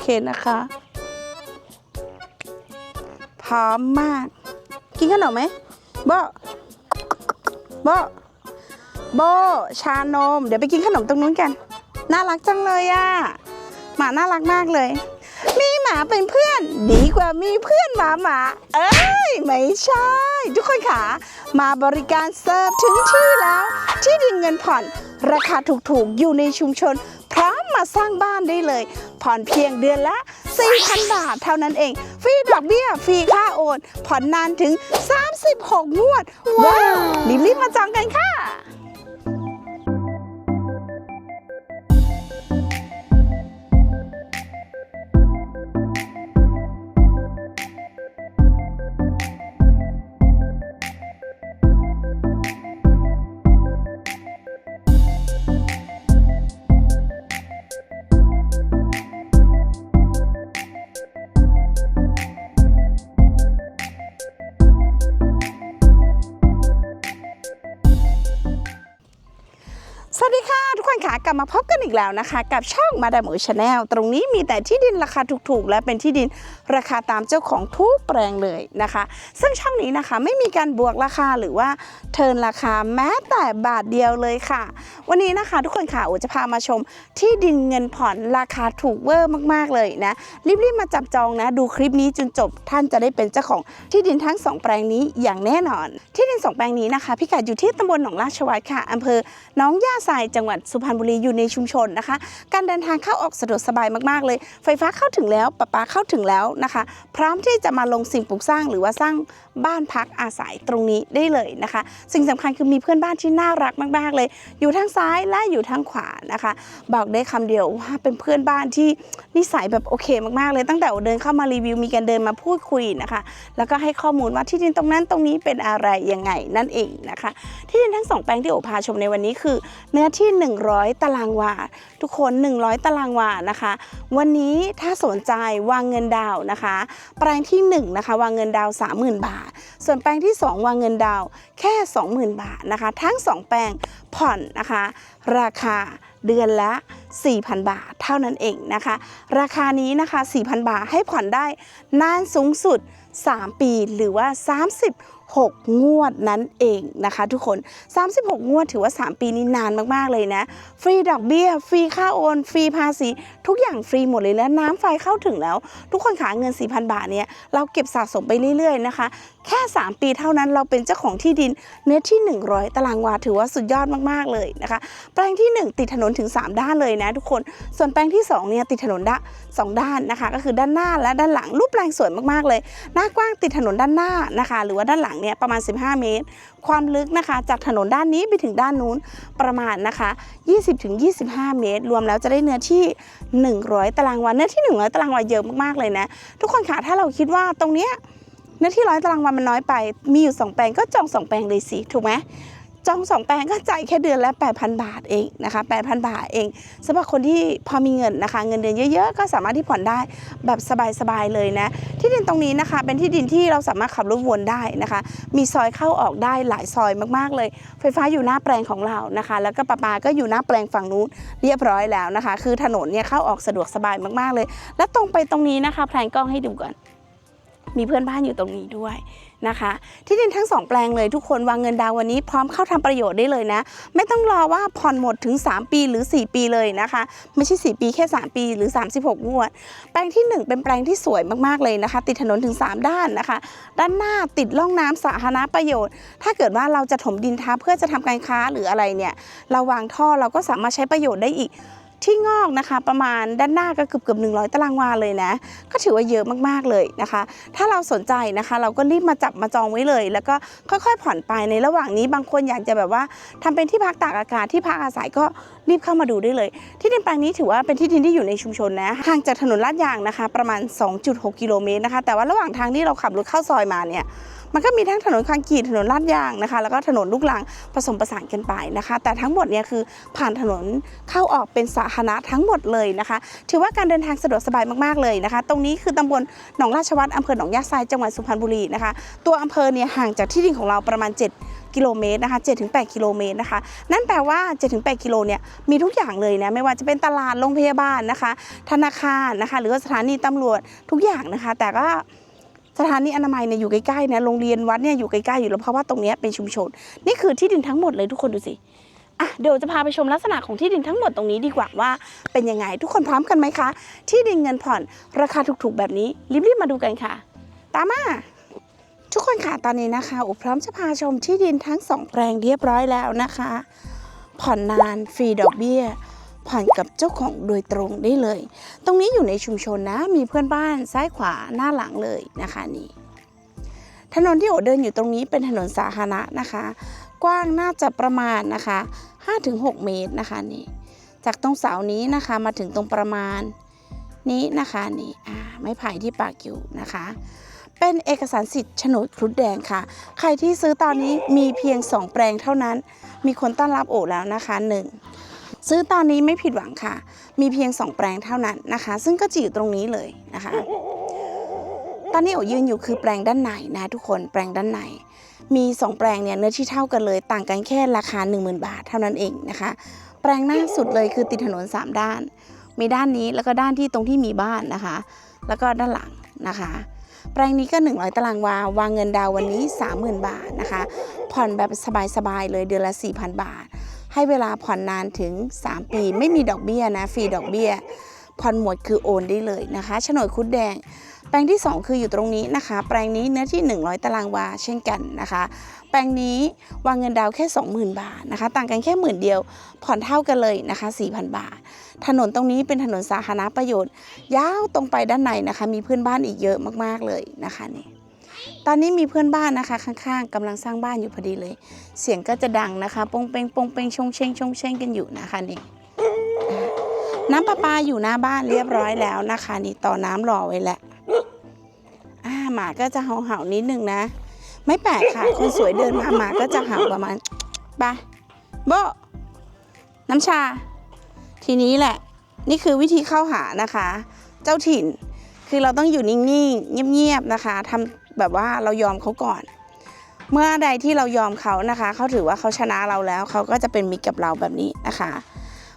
เคนะคะ พร้อมมาก กินขนมไหมโบโบโบชานม เดี๋ยวไปกินขนมตรงนู้นกัน น่ารักจังเลยอะหมาน่ารักมากเลย มีหมาเป็นเพื่อน ดีกว่ามีเพื่อนหมาหมา เอ้ยไม่ใช่ ทุกคนค่ะมาบริการเสิร์ฟถึงที่แล้ว ที่ดินเงินผ่อน ราคาถูกๆ อยู่ในชุมชน พร้อมมาสร้างบ้านได้เลย ผ่อนเพียงเดือนละ 4,000 บาทเท่านั้นเอง ฟรีดอกเบี้ย ฟรีค่าโอน ผ่อนนานถึง 36 งวด ว้าวรีบๆมาจองกันค่ะ ทุกคนค่ะกลับมาพบกันอีกแล้วนะคะ กับช่องมาดามหมูชาแนลตรงนี้มีแต่ที่ดินราคาถูกๆ และเป็นที่ดินราคาตามเจ้าของทุกแปลงเลยนะคะ ซึ่งช่องนี้นะคะไม่มีการบวกราคาหรือว่าเทิร์นราคาแม้แต่บาทเดียวเลยค่ะ วันนี้นะคะ ทุกคนค่ะโอจะพามาชมที่ดินเงินผ่อนราคาถูกเวอร์มากๆเลยนะรีบๆมาจับจองนะ ดูคลิปนี้จนจบท่านจะได้เป็นเจ้าของที่ดินทั้งสองแปลงนี้อย่างแน่นอน ที่ดินสองแปลงนี้นะคะพิกัดอยู่ที่ตำบลหนองราชวัฒน์ค่ะอำเภอน้องย่าทรายจังหวัดสุพรรณบุรีอยู่ในชุมชนนะคะ การเดินทางเข้าออกสะดวกสบายมากๆเลย ไฟฟ้าเข้าถึงแล้วประปาเข้าถึงแล้วนะคะ พร้อมที่จะมาลงสิ่งปลูกสร้างหรือว่าสร้างบ้านพักอาศัยตรงนี้ได้เลยนะคะ สิ่งสำคัญคือมีเพื่อนบ้านที่น่ารักมาก ๆ เลย อยู่ทางซ้ายและอยู่ทางขวานะคะ บอกได้คำเดียวว่าเป็นเพื่อนบ้านที่นิสัยแบบโอเคมากๆเลยตั้งแต่เดินเข้ามารีวิวมีการเดินมาพูดคุยนะคะ แล้วก็ให้ข้อมูลว่าที่ดินตรงนั้นตรงนี้เป็นอะไรยังไงนั่นเองนะคะ ที่ดินทั้งสองแปลงที่โอพาชมในวันนี้คือ เนื้อที่ 100 ตารางวาทุกคน 100 ตารางวานะคะ วันนี้ถ้าสนใจวางเงินดาวนะคะ แปลงที่1นะคะวางเงินดาว 30,000 บาทส่วนแปลงที่ 2 วางเงินดาวแค่ 20,000 บาทนะคะ ทั้ง 2 แปลงผ่อนนะคะ ราคาเดือนละ 4,000 บาทเท่านั้นเองนะคะ ราคานี้นะคะ 4,000 บาทให้ผ่อนได้นานสูงสุด 3 ปีหรือว่า 36 งวดนั่นเองนะคะทุกคน 36 งวดถือว่า 3 ปีนี้นานมากๆเลยนะ ฟรีดอกเบี้ย ฟรีค่าโอน ฟรีภาษี ทุกอย่างฟรีหมดเลยและน้ำไฟเข้าถึงแล้ว ทุกคนขาเงิน 4,000 บาทเนี่ยเราเก็บสะสมไปเรื่อยๆนะคะ แค่ 3 ปีเท่านั้นเราเป็นเจ้าของที่ดินเนื้อที่ 100 ตารางวาถือว่าสุดยอดมากๆเลยนะคะ แปลงที่ 1 ติดถนนถึง 3 ด้านเลยนะทุกคน ส่วนแปลงที่2เนี่ยติดถนนด้านสองด้านนะคะ ก็คือด้านหน้าและด้านหลังรูปแปลงสวยมากๆเลย หน้ากว้างติดถนนด้านหน้านะคะ หรือว่าด้านหลังเนี่ยประมาณ 15 เมตร ความลึกนะคะจากถนนด้านนี้ไปถึงด้านนู้นประมาณนะคะ 20-25 เมตร รวมแล้วจะได้เนื้อที่ 100 ตารางวาเนื้อที่ 100 ตารางวาเยอะมากๆเลยนะทุกคนคะถ้าเราคิดว่าตรงเนี้ยเนื้อที่ร้อยตารางวามันน้อยไป มีอยู่ 2 แปลงก็จอง 2 แปลงเลยสิ ถูกไหม จองสองแปลงก็จ่ายแค่เดือนละ8,000 บาทเองนะคะ8,000 บาทเองสำหรับคนที่พอมีเงินนะคะ เงินเดือนเยอะๆ ก็สามารถที่ผ่อนได้แบบสบายๆเลยนะ ที่ดินตรงนี้นะคะ เป็นที่ดินที่เราสามารถขับรถวนได้นะคะ มีซอยเข้าออกได้หลายซอยมากๆเลย ไฟฟ้าอยู่หน้าแปลงของเรานะคะ แล้วก็ประปาก็อยู่หน้าแปลงฝั่งนู้นเรียบร้อยแล้วนะคะ คือถนนเนี่ยเข้าออกสะดวกสบายมากๆเลย และตรงไปตรงนี้นะคะแพลนกล้องให้ดูก่อน มีเพื่อนบ้านอยู่ตรงนี้ด้วย นะคะ ที่ดินทั้งสองแปลงเลยทุกคนวางเงินดาวน์วันนี้พร้อมเข้าทำประโยชน์ได้เลยนะ ไม่ต้องรอว่าผ่อนหมดถึง 3 ปีหรือ 4 ปีเลยนะคะ ไม่ใช่ 4 ปีแค่ 3 ปีหรือ 36 งวด แปลงที่ 1 เป็นแปลงที่สวยมากๆเลยนะคะ ติดถนนถึง 3 ด้านนะคะ ด้านหน้าติดร่องน้ำสาธารณประโยชน์ ถ้าเกิดว่าเราจะถมดินทับเพื่อจะทำการค้าหรืออะไรเนี่ยเราวางท่อเราก็สามารถใช้ประโยชน์ได้อีก ที่งอกนะคะ ประมาณด้านหน้าก็เกือบเกือบหนึ่งตารางวาเลยนะ ก็ถือว่าเยอะมากๆเลยนะคะ ถ้าเราสนใจนะคะ เราก็รีบมาจับมาจองไว้เลย แล้วก็ค่อยๆ ผ่อนไปในระหว่างนี้บางคนอยากจะแบบว่าทำเป็นที่พักตากอากาศที่พักอาศัยก็รีบเข้ามาดูได้เลย ที่ดินแปลงนี้ถือว่าเป็นที่ดินที่อยู่ในชุมชนนะห่างจากถนนลาดยางนะคะ ประมาณ 2.6 กิโลเมตรนะคะ แต่ว่าระหว่างทางที่เราขับรถเข้าซอยมาเนี่ย มันก็มีทั้งถนนคอนกรีตถนนลาดยางนะคะ แล้วก็ถนนลูกรังผสมผสานกันไปนะคะ แต่ทั้งหมดเนี่ยคือผ่านถนนเข้าออกเป็นสาธารณะทั้งหมดเลยนะคะ ถือว่าการเดินทางสะดวกสบายมากๆเลยนะคะ ตรงนี้คือตำบลหนองราชวัฒน์อำเภอหนองยาไซจังหวัดสุพรรณบุรีนะคะ ตัวอำเภอเนี่ยห่างจากที่ดินของเราประมาณ 7กิโลเมตรนะคะ7-8 กิโลเมตรนะคะ นั่นแปลว่า 7-8 กิโลเนี่ย มีทุกอย่างเลยนะ ไม่ว่าจะเป็นตลาด โรงพยาบาลนะคะ ธนาคารนะคะ หรือว่าสถานีตำรวจทุกอย่างนะคะ แต่ก็ สถานีอนามัยเนี่ยอยู่ใกล้ๆนะโรงเรียนวัดเนี่ยอยู่ใกล้ๆอยู่แล้วเพราะว่าตรงเนี้ยเป็นชุมชน นี่คือที่ดินทั้งหมดเลยทุกคนดูสิอะเดี๋ยวจะพาไปชมลักษณะของที่ดินทั้งหมดตรงนี้ดีกว่าว่าเป็นยังไง ทุกคนพร้อมกันไหมคะ ที่ดินเงินผ่อนราคาถูกๆแบบนี้รีบๆมาดูกันค่ะ ตามมาทุกคนค่ะตอนนี้นะคะอุพร้อมจะพาชมที่ดินทั้งสองแปลงเรียบร้อยแล้วนะคะ ผ่อนนานฟรีดอกเบี้ย ผ่อนกับเจ้าของโดยตรงได้เลย ตรงนี้อยู่ในชุมชนนะ มีเพื่อนบ้านซ้ายขวาหน้าหลังเลยนะคะนี่ ถนนที่โอเดินอยู่ตรงนี้เป็นถนนสาธารณะนะคะ กว้างน่าจะประมาณนะคะ 5-6 เมตรนะคะนี่ จากตรงเสานี้นะคะมาถึงตรงประมาณนี้นะคะนี่อ่าไม้ไผ่ที่ปากอยู่นะคะ เป็นเอกสารสิทธิ์โฉนดครุฑแดงค่ะ ใครที่ซื้อตอนนี้มีเพียง 2 แปลงเท่านั้น มีคนต้อนรับโอแล้วนะคะหนึ่ง ซื้อตอนนี้ไม่ผิดหวังค่ะ มีเพียง 2 แปลงเท่านั้นนะคะ ซึ่งก็จะอยู่ตรงนี้เลยนะคะ ตอนนี้โอยืนอยู่คือแปลงด้านในนะทุกคนแปลงด้านในมี 2 แปลงเนี่ยเนื้อที่เท่ากันเลย ต่างกันแค่ราคา 10,000 บาทเท่านั้นเองนะคะ แปลงหน้าสุดเลยคือติดถนน 3 ด้าน มีด้านนี้แล้วก็ด้านที่ตรงที่มีบ้านนะคะ แล้วก็ด้านหลังนะคะ แปลงนี้ก็ 100 ตารางวา วางเงินดาววันนี้ 30,000 บาทนะคะ ผ่อนแบบสบายๆเลยเดือนละ 4,000 บาท ให้เวลาผ่อนนานถึง 3 ปี ไม่มีดอกเบี้ยนะฟรีดอกเบี้ย ผ่อนหมดคือโอนได้เลยนะคะโฉนดคุดแดง แปลงที่ 2 คืออยู่ตรงนี้นะคะ แปลงนี้เนื้อที่ 100 ตารางวาเช่นกันนะคะ แปลงนี้วางเงินดาวแค่ 20,000 บาทนะคะ ต่างกันแค่หมื่นเดียว ผ่อนเท่ากันเลยนะคะ 4,000 บาท ถนนตรงนี้เป็นถนนสาธารณประโยชน์ ยาวตรงไปด้านในนะคะ มีเพื่อนบ้านอีกเยอะมากๆเลยนะคะนี่ ตอนนี้มีเพื่อนบ้านนะคะข้างๆกำลังสร้างบ้านอยู่พอดีเลย เสียงก็จะดังนะคะปงเปงปงเปงชงเชงชงเชงกันอยู่นะคะนี่น้ำประปาอยู่หน้าบ้านเรียบร้อยแล้วนะคะ นี่ต่อน้ำรอไว้แหละอ่าหมาก็จะเห่าๆนิดนึงนะ ไม่แปลกค่ะคนสวยเดินมาหมาก็จะเห่าประมาณไปโบน้ำชา ทีนี้แหละ นี่คือวิธีเข้าหานะคะ เจ้าถิ่นคือเราต้องอยู่นิ่งๆเงียบๆนะคะทำ แบบว่าเรายอมเขาก่อน เมื่อใดที่เรายอมเขานะคะ เขาถือว่าเขาชนะเราแล้ว เขาก็จะเป็นมิตรกับเราแบบนี้นะคะ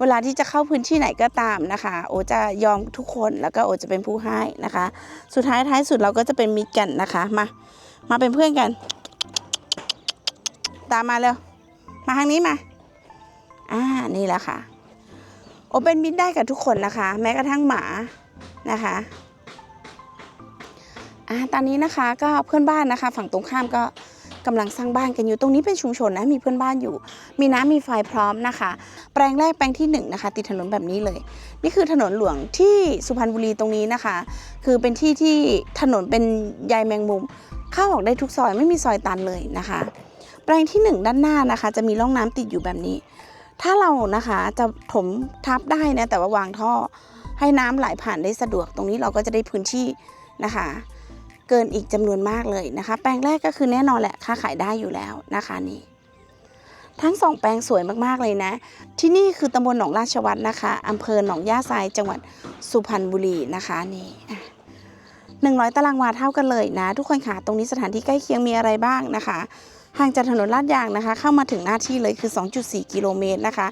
เวลาที่จะเข้าพื้นที่ไหนก็ตามนะคะ โอจะยอมทุกคนแล้วก็โอจะเป็นผู้ให้นะคะ สุดท้ายท้ายสุดเราก็จะเป็นมิตรกันนะคะมามาเป็นเพื่อนกัน ตามมาเร็วมาทางนี้มาอ่านี่แหละค่ะโอเป็นมิตรได้กับทุกคนนะคะ แม้กระทั่งหมานะคะ อ่าตอนนี้นะคะก็เพื่อนบ้านนะคะ ฝั่งตรงข้ามก็กำลังสร้างบ้านกันอยู่ตรงนี้เป็นชุมชนนะมีเพื่อนบ้านอยู่ มีน้ำมีไฟพร้อมนะคะ แปลงแรกแปลงที่หนึ่งนะคะติดถนนแบบนี้เลย นี่คือถนนหลวงที่สุพรรณบุรีตรงนี้นะคะ คือเป็นที่ที่ถนนเป็นใยแมงมุม เข้าออกได้ทุกซอยไม่มีซอยตันเลยนะคะ แปลงที่หนึ่งด้านหน้านะคะ จะมีร่องน้ำติดอยู่แบบนี้ ถ้าเรานะคะจะถมทับได้นะแต่ว่าวางท่อให้น้ำไหลผ่านได้สะดวกตรงนี้เราก็จะได้พื้นที่นะคะ เกินอีกจำนวนมากเลยนะคะ แปลงแรกก็คือแน่นอนแหละค่าขายได้อยู่แล้วนะคะนี่ทั้งสองแปลงสวยมากๆเลยนะ ที่นี่คือตำบลหนองราชวัตรนะคะอำเภอหนองย่าทรายจังหวัดสุพรรณบุรีนะคะนี่หนึ่งร้อยตารางวาเท่ากันเลยนะ ทุกคนค่ะตรงนี้สถานที่ใกล้เคียงมีอะไรบ้างนะคะห่างจากถนนลาดยางนะคะ เข้ามาถึงหน้าที่เลยคือ 2.4 กิโลเมตรนะคะ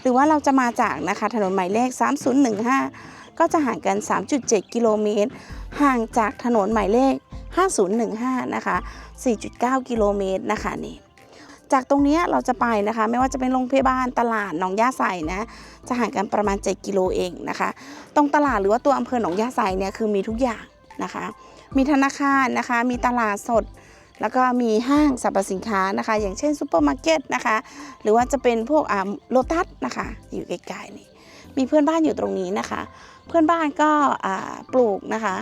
หรือว่าเราจะมาจากนะคะถนนหมายเลข 3015 ก็จะห่างกัน 3.7 กิโลเมตร ห่างจากถนนหมายเลข 5015 นะคะ 4.9 กิโลเมตรนะคะนี่จากตรงนี้เราจะไปนะคะ ไม่ว่าจะเป็นโรงพยาบาลตลาดหนองย่าไซนะจะห่างกันประมาณ 7 กิโลเองนะคะ ตรงตลาดหรือว่าตัวอำเภอหนองย่าไซเนี่ยคือมีทุกอย่างนะคะ มีธนาคารนะคะ มีตลาดสด แล้วก็มีห้างสรรพสินค้านะคะ อย่างเช่นซูเปอร์มาร์เก็ตนะคะ หรือว่าจะเป็นพวกอ่าโลตัสนะคะ อยู่ใกล้ๆนี่ มีเพื่อนบ้านอยู่ตรงนี้นะคะ เพื่อนบ้านก็ปลูกนะคะ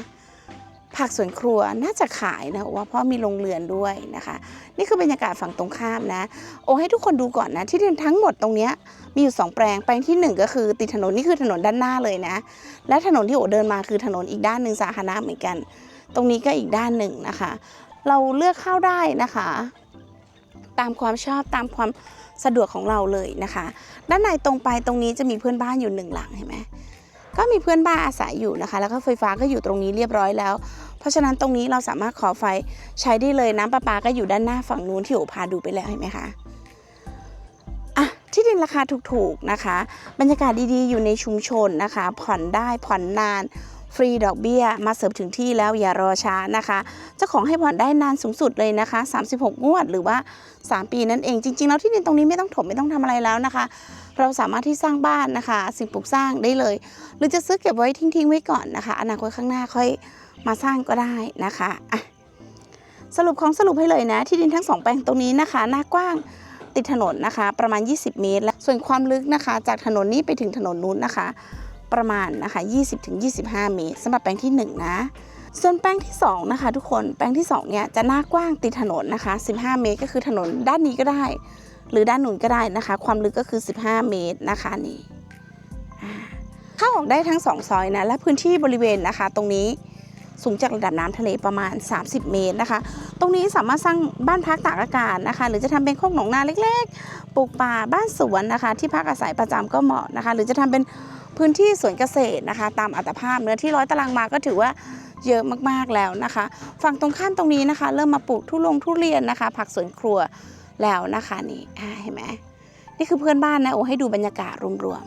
ผักสวนครัวน่าจะขายนะว่าเพราะมีโรงเรือนด้วยนะคะ นี่คือบรรยากาศฝั่งตรงข้ามนะ โอให้ทุกคนดูก่อนนะ ที่ดินทั้งหมดตรงนี้มีอยู่ 2 แปลงแปลงที่ 1 ก็คือติดถนนนี่คือถนนด้านหน้าเลยนะ และถนนที่โอเดินมาคือถนนอีกด้านหนึ่งสาธารณะเหมือนกัน ตรงนี้ก็อีกด้านหนึ่งนะคะ เราเลือกเข้าได้นะคะ ตามความชอบตามความ สะดวกของเราเลยนะคะ ด้านในตรงไปตรงนี้จะมีเพื่อนบ้านอยู่หนึ่งหลังเห็นไหมก็มีเพื่อนบ้านอาศัยอยู่นะคะ แล้วก็ไฟฟ้าก็อยู่ตรงนี้เรียบร้อยแล้ว เพราะฉะนั้นตรงนี้เราสามารถขอไฟใช้ได้เลยน้ำประปาก็อยู่ด้านหน้าฝั่งนู้นที่โอพาดูไปแล้วเห็นไหมคะอะที่ดินราคาถูกๆนะคะ บรรยากาศดีๆ อยู่ในชุมชนนะคะ ผ่อนได้ผ่อนนาน ฟรีดอกเบี้ยมาเสิร์ฟถึงที่แล้วอย่ารอช้านะคะเจ้าของให้ผ่อนได้นานสูงสุดเลยนะคะ 36 งวดหรือว่า 3 ปีนั่นเองจริง ๆ แล้วที่ดินตรงนี้ไม่ต้องถมไม่ต้องทำอะไรแล้วนะคะ เราสามารถที่สร้างบ้านนะคะ สิ่งปลูกสร้างได้เลย หรือจะซื้อเก็บไว้ทิ้งๆไว้ก่อนนะคะ อนาคตข้างหน้าค่อยมาสร้างก็ได้นะคะอะสรุปของสรุปให้เลยนะ ที่ดินทั้งสองแปลงตรงนี้นะคะ หน้ากว้างติดถนนนะคะ ประมาณ 20 เมตร และส่วนความลึกนะคะ จากถนนนี้ไปถึงถนนนู้นนะคะ ประมาณนะคะ 20-25 เมตรสำหรับแปลงที่ 1 นะ ส่วนแปลงที่ 2 นะคะ ทุกคนแปลงที่ 2 เนี่ยจะหน้ากว้างติดถนนนะคะ 15 เมตร ก็คือถนนด้านนี้ก็ได้ หรือด้านหนู้นก็ได้นะคะ ความลึกก็คือ 15 เมตรนะคะนี่อ่าเข้าออกได้ทั้ง 2 ซอยนะและพื้นที่บริเวณนะคะ ตรงนี้สูงจากระดับน้ำทะเลประมาณ 30 เมตรนะคะ ตรงนี้สามารถสร้างบ้านพักตากอากาศนะคะ หรือจะทำเป็นโคกหนองนาเล็ก ๆ ปลูกป่าบ้านสวนนะคะ ที่พักอาศัยประจำก็เหมาะนะคะ หรือจะทำเป็น พื้นที่สวนเกษตรนะคะ ตามอัตภาพเนื้อที่ร้อยตารางมาก็ถือว่าเยอะมากๆแล้วนะคะ ฝั่งตรงข้ามตรงนี้นะคะ เริ่มมาปลูกทุลงทุเรียนนะคะ ผักสวนครัวแล้วนะคะนี่เห็นไหมนี่คือเพื่อนบ้านนะโอ้ให้ดูบรรยากาศรวม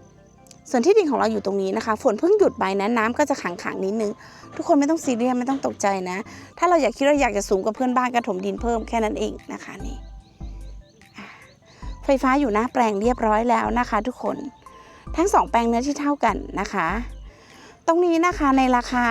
ๆส่วนที่ดินของเราอยู่ตรงนี้นะคะ ฝนเพิ่งหยุดไปนะน้ำก็จะขังๆนิดนึง ทุกคนไม่ต้องซีเรียสไม่ต้องตกใจนะ ถ้าเราอยากคิดเราอยากจะสูงกว่าเพื่อนบ้านกระถมดินเพิ่มแค่นั้นเองนะคะนี่ไฟฟ้าอยู่หน้าแปลงเรียบร้อยแล้วนะคะ ทุกคน ทั้งสองแปลงเนื้อที่เท่ากันนะคะ ตรงนี้นะคะในราคา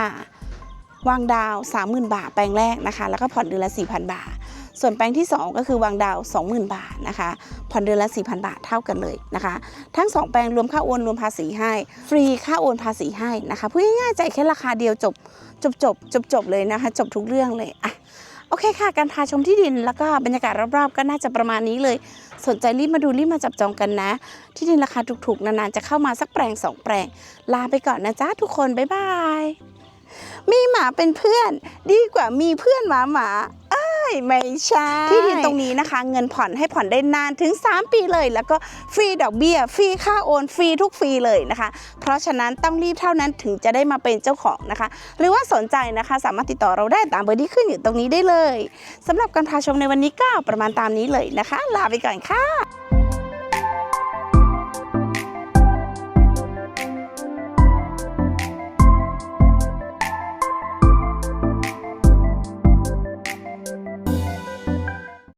วางดาว 30,000 บาทแปลงแรกนะคะ แล้วก็ผ่อนเดือนละ 4,000 บาท ส่วนแปลงที่ 2 ก็คือวางดาว 20,000 บาทนะคะ ผ่อนเดือนละ 4,000 บาทเท่ากันเลยนะคะ ทั้ง 2 แปลงรวมค่าโอนรวมภาษีให้ ฟรีค่าโอนภาษีให้นะคะพูดง่ายๆจ่ายแค่ราคาเดียวจบจบจบจบจบเลยนะคะ จบทุกเรื่องเลยอะ โอเคค่ะ การพาชมที่ดินแล้วก็บรรยากาศรอบๆ ก็น่าจะประมาณนี้เลย สนใจรีบมาดูรีบมาจับจองกันนะ ที่ดินราคาถูกๆ นานๆ จะเข้ามาสักแปลงสองแปลง ลาไปก่อนนะจ๊ะทุกคน บ๊ายบาย มีหมาเป็นเพื่อน ดีกว่ามีเพื่อนหมาหมา ไม่ใช่ ที่ดินตรงนี้นะคะ เงินผ่อนให้ผ่อนได้นานถึง 3 ปีเลย แล้วก็ฟรีดอกเบี้ยฟรีค่าโอนฟรีทุกฟรีเลยนะคะ เพราะฉะนั้นต้องรีบเท่านั้นถึงจะได้มาเป็นเจ้าของนะคะ หรือว่าสนใจนะคะสามารถติดต่อเราได้ตามเบอร์ที่ขึ้นอยู่ตรงนี้ได้เลยสำหรับการพาชมในวันนี้ก็ประมาณตามนี้เลยนะคะ ลาไปก่อนค่ะ